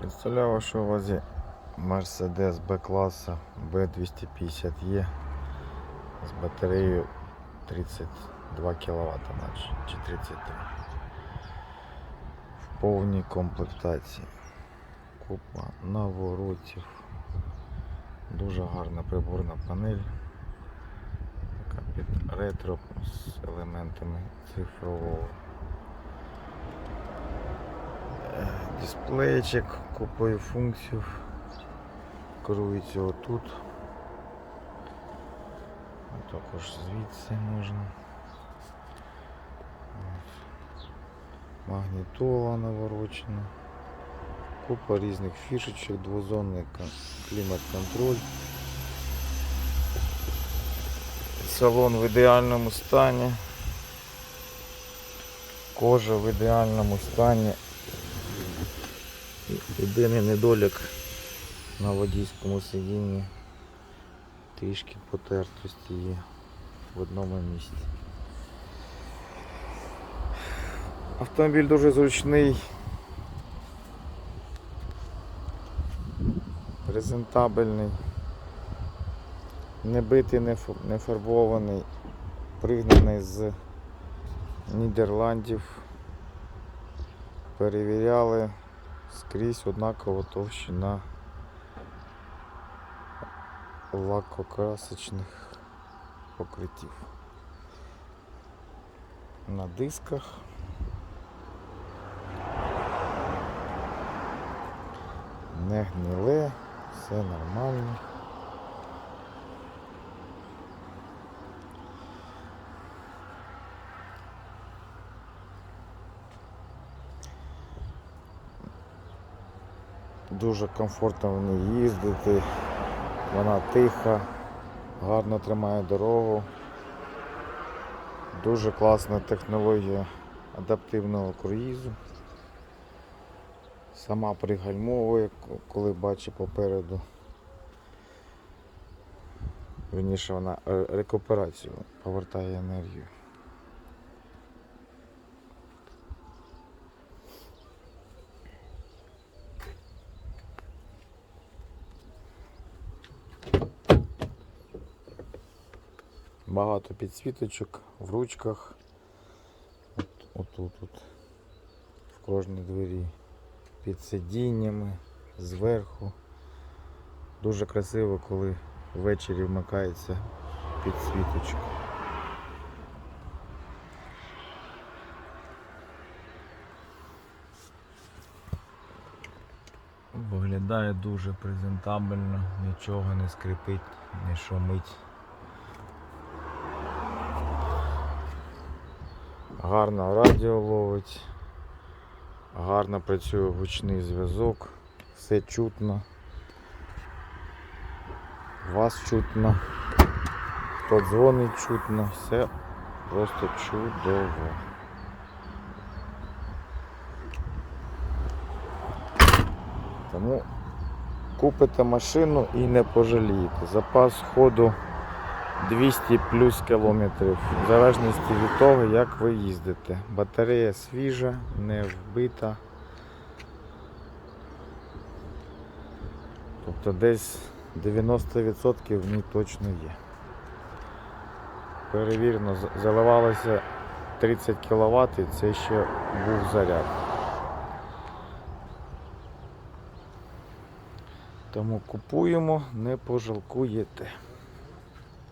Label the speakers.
Speaker 1: Представляю вашій увазі Mercedes B-класа B250E з батареєю 32 кВт наче, чи 33 в повній комплектації. Купа наворотів. Дуже гарна приборна панель. Така під ретро з елементами цифрового. Дисплейчик, купою функцій. Керується отут. Також звідси можна. Магнітола наворочена. Купа різних фішечок, двозонний клімат-контроль. Салон в ідеальному стані. Кожа в ідеальному стані. Єдиний недолік на водійському сидінні трішки потертості є в одному місці. Автомобіль дуже зручний, презентабельний, не битий, не фарбований, пригнаний з Нідерландів. Перевіряли скрізь однакова товщина лакокрасочних покриттів. На дисках. Не гниле, все нормально. Дуже комфортно в ній їздити. Вона тиха, гарно тримає дорогу. Дуже класна технологія адаптивного круїзу. Сама пригальмовує, коли бачить попереду. Вірніше вона е, рекуперацію повертає енергію. Багато підсвіточок в ручках. От, отут, от, в кожній двері. Під сидіннями, зверху. Дуже красиво, коли ввечері вмикається підсвіточка. Виглядає дуже презентабельно, нічого не скрипить, не шумить. Гарно радіо ловить, гарно працює гучний зв'язок, все чутно. Вас чутно, хто дзвонить чутно, все просто чудово. Тому купите машину і не пожалієте. Запас ходу 200 плюс кілометрів, в залежності від того, як ви їздите. Батарея свіжа, не вбита. Тобто десь 90% в ній точно є. Перевірено, з- заливалося 30 кВт і це ще був заряд. Тому купуємо, не пожалкуєте.